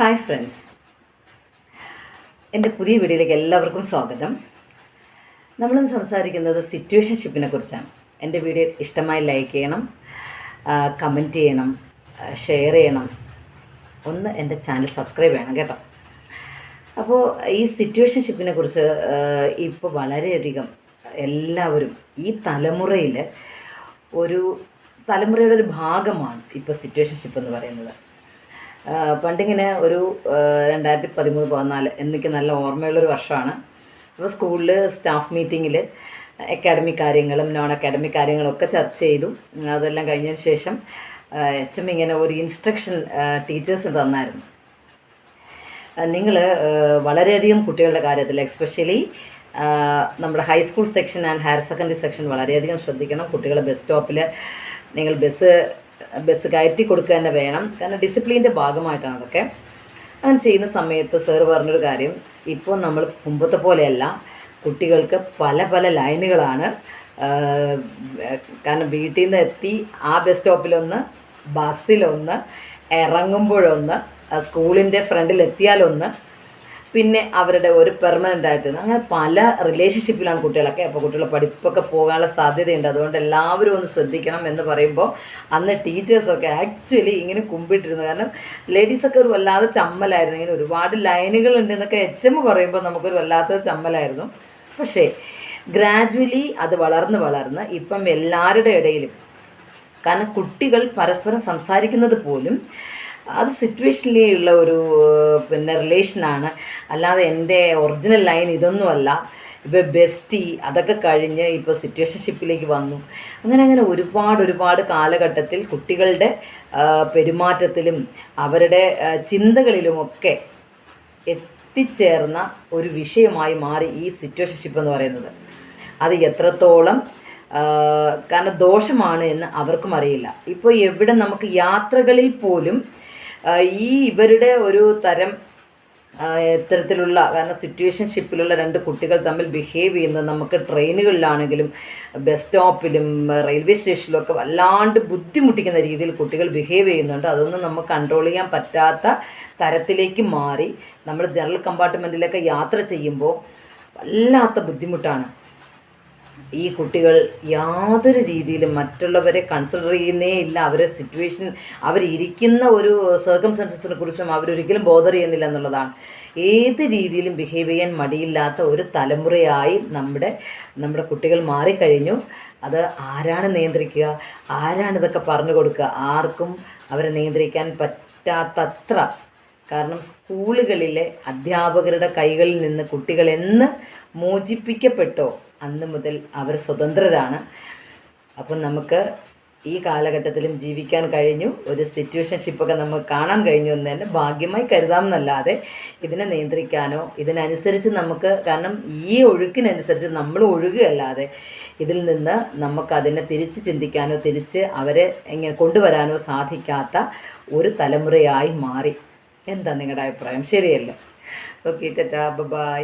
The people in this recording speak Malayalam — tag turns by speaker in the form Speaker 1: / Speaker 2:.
Speaker 1: ഹായ് ഫ്രണ്ട്സ് എന്റെ പുതിയ വീഡിയോയിലേക്ക് എല്ലാവർക്കും സ്വാഗതം. നമ്മളിന്ന് സംസാരിക്കുന്നത് സിറ്റുവേഷൻഷിപ്പിനെ കുറിച്ചാണ്. എന്റെ വീഡിയോ ഇഷ്ടമായി ലൈക്ക് ചെയ്യണം കമന്റ് ചെയ്യണം ഷെയർ ചെയ്യണം. ഒന്ന് എന്റെ ചാനൽ സബ്സ്ക്രൈബ് ചെയ്യണം കേട്ടോ. അപ്പോൾ ഈ സിറ്റുവേഷൻഷിപ്പിനെ കുറിച്ച് ഇപ്പോൾ വളരെയധികം എല്ലാവരും ഈ തലമുറയിൽ ഒരു തലമുറയുടെ ഒരു ഭാഗമാണ് ഇപ്പോൾ സിറ്റുവേഷൻഷിപ്പ് എന്ന് പറയുന്നത്. പണ്ടിങ്ങനെ ഒരു രണ്ടായിരത്തി പതിമൂന്ന് പതിനാല് എനിക്ക് നല്ല ഓർമ്മയുള്ളൊരു വർഷമാണ്. അപ്പോൾ സ്കൂളിൽ സ്റ്റാഫ് മീറ്റിങ്ങിൽ അക്കാഡമിക് കാര്യങ്ങളും നോൺ അക്കാഡമിക് കാര്യങ്ങളൊക്കെ ചർച്ച ചെയ്തു. അതെല്ലാം കഴിഞ്ഞതിന് ശേഷം എച്ച് എം ഇങ്ങനെ ഒരു ഇൻസ്ട്രക്ഷൻ ടീച്ചേഴ്സ് തന്നായിരുന്നു. നിങ്ങൾ വളരെയധികം കുട്ടികളുടെ കാര്യത്തിൽ എക്സ്പെഷ്യലി നമ്മുടെ high school section and higher secondary section വളരെയധികം ശ്രദ്ധിക്കണം. കുട്ടികളെ ബസ് സ്റ്റോപ്പിൽ നിങ്ങൾ ബസ് ബസ് കയറ്റി കൊടുക്കുക തന്നെ വേണം. കാരണം ഡിസിപ്ലിന്റെ ഭാഗമായിട്ടാണ് അതൊക്കെ. അങ്ങനെ ചെയ്യുന്ന സമയത്ത് സാർ പറഞ്ഞൊരു കാര്യം. ഇപ്പോൾ നമ്മൾ മുമ്പത്തെ പോലെയല്ല. കുട്ടികൾക്ക് പല പല ലൈനുകളാണ് കാരണം വീട്ടിൽ നിന്ന് എത്തി ആ ബസ് സ്റ്റോപ്പിലൊന്ന് ബസ്സിലൊന്ന് ഇറങ്ങുമ്പോഴൊന്ന് സ്കൂളിന്റെ ഫ്രണ്ടിൽ എത്തിയാലൊന്ന് പിന്നെ അവരുടെ ഒരു പെർമനന്റ് ആയിട്ട് അങ്ങനെ പല റിലേഷൻഷിപ്പിലാണ് കുട്ടികളൊക്കെ. അപ്പോൾ കുട്ടികളെ പഠിപ്പൊക്കെ പോകാനുള്ള സാധ്യതയുണ്ട്. അതുകൊണ്ട് എല്ലാവരും ഒന്ന് ശ്രദ്ധിക്കണം എന്ന് പറയുമ്പോൾ അന്ന് ടീച്ചേഴ്സൊക്കെ ആക്ച്വലി ഇങ്ങനെ കുമ്പിട്ടിരുന്നു. കാരണം ലേഡീസൊക്കെ ഒരു വല്ലാതെ ചമ്മലായിരുന്നു. ഇങ്ങനെ ഒരുപാട് ലൈനുകൾ ഉണ്ട് എന്നൊക്കെ എച്ച് എം പറയുമ്പോൾ നമുക്കൊരു വല്ലാത്ത ചമ്മലായിരുന്നു. പക്ഷേ ഗ്രാജുവലി അത് വളർന്ന് വളർന്ന് ഇപ്പം എല്ലാവരുടെ ഇടയിലും കാരണം കുട്ടികൾ പരസ്പരം സംസാരിക്കുന്നത് പോലും അത് സിറ്റുവേഷനിലേ ഉള്ള ഒരു പിന്നെ റിലേഷനാണ്. അല്ലാതെ എന്റെ ഒറിജിനൽ ലൈൻ ഇതൊന്നുമല്ല. ഇപ്പോൾ ബെസ്റ്റി അതൊക്കെ കഴിഞ്ഞ് ഇപ്പോൾ സിറ്റുവേഷൻഷിപ്പിലേക്ക് വന്നു. അങ്ങനെ അങ്ങനെ ഒരുപാട് ഒരുപാട് കാലഘട്ടത്തിൽ കുട്ടികളുടെ പെരുമാറ്റത്തിലും അവരുടെ ചിന്തകളിലുമൊക്കെ എത്തിച്ചേർന്ന ഒരു വിഷയമായി മാറി ഈ സിറ്റുവേഷൻഷിപ്പ് എന്ന് പറയുന്നത്. അത് എത്രത്തോളം കാരണം ദോഷമാണ് എന്ന് അവർക്കും അറിയില്ല. ഇപ്പോൾ എവിടെ നമുക്ക് യാത്രകളിൽ പോലും ഈ ഇവരുടെ ഒരു തരം ഇത്തരത്തിലുള്ള കാരണം സിറ്റുവേഷൻഷിപ്പിലുള്ള രണ്ട് കുട്ടികൾ തമ്മിൽ ബിഹേവ് ചെയ്യുന്നത് നമുക്ക് ട്രെയിനുകളിലാണെങ്കിലും ബസ് സ്റ്റോപ്പിലും റെയിൽവേ സ്റ്റേഷനിലും ഒക്കെ വല്ലാണ്ട് ബുദ്ധിമുട്ടിക്കുന്ന രീതിയിൽ കുട്ടികൾ ബിഹേവ് ചെയ്യുന്നുണ്ട്. അതൊന്നും നമുക്ക് കൺട്രോൾ ചെയ്യാൻ പറ്റാത്ത തരത്തിലേക്ക് മാറി. നമ്മൾ ജനറൽ കമ്പാർട്ട്മെന്റിലൊക്കെ യാത്ര ചെയ്യുമ്പോൾ വല്ലാത്ത ബുദ്ധിമുട്ടാണ്. ഈ കുട്ടികൾ യാതൊരു രീതിയിലും മറ്റുള്ളവരെ കൺസിഡർ ചെയ്യുന്നേ ഇല്ല. അവരെ സിറ്റുവേഷൻ അവരിയ്ക്കുന്ന ഒരു സർക്കംസ്റ്റൻസസിനെ കുറിച്ചും അവരൊരിക്കലും ബോധർ ചെയ്യുന്നില്ല എന്നുള്ളതാണ്. ഏത് രീതിയിലും ബിഹേവ് ചെയ്യാൻ മടിയില്ലാത്ത ഒരു തലമുറയായി നമ്മുടെ നമ്മുടെ കുട്ടികൾ മാറിക്കഴിഞ്ഞു. അത് ആരാണ് നിയന്ത്രിക്കുക? ആരാണ് ഇതൊക്കെ പറഞ്ഞു കൊടുക്കുക? ആർക്കും അവരെ നിയന്ത്രിക്കാൻ പറ്റാത്തത്ര. കാരണം സ്കൂളുകളിലെ അധ്യാപകരുടെ കൈകളിൽ നിന്ന് കുട്ടികൾ എന്ന് മോചിപ്പിക്കപ്പെട്ടോ? അന്ന് മുതൽ അവർ സ്വതന്ത്രരാണ്. അപ്പം നമുക്ക് ഈ കാലഘട്ടത്തിലും ജീവിക്കാൻ കഴിഞ്ഞു. ഒരു സിറ്റുവേഷൻഷിപ്പൊക്കെ നമുക്ക് കാണാൻ കഴിഞ്ഞു എന്ന് തന്നെ ഭാഗ്യമായി കരുതാം എന്നല്ലാതെ ഇതിനെ നിയന്ത്രിക്കാനോ ഇതിനനുസരിച്ച് നമുക്ക് കാരണം ഈ ഒഴുക്കിനനുസരിച്ച് നമ്മൾ ഒഴുകുകയല്ലാതെ ഇതിൽ നിന്ന് നമുക്കതിനെ തിരിച്ച് ചിന്തിക്കാനോ തിരിച്ച് അവരെ എങ്ങനെ കൊണ്ടുവരാനോ സാധിക്കാത്ത ഒരു തലമുറയായി മാറി. എന്താ നിങ്ങളുടെ അഭിപ്രായം? ശരിയല്ലോ? ഓക്കെ ചേട്ടാ ബൈ.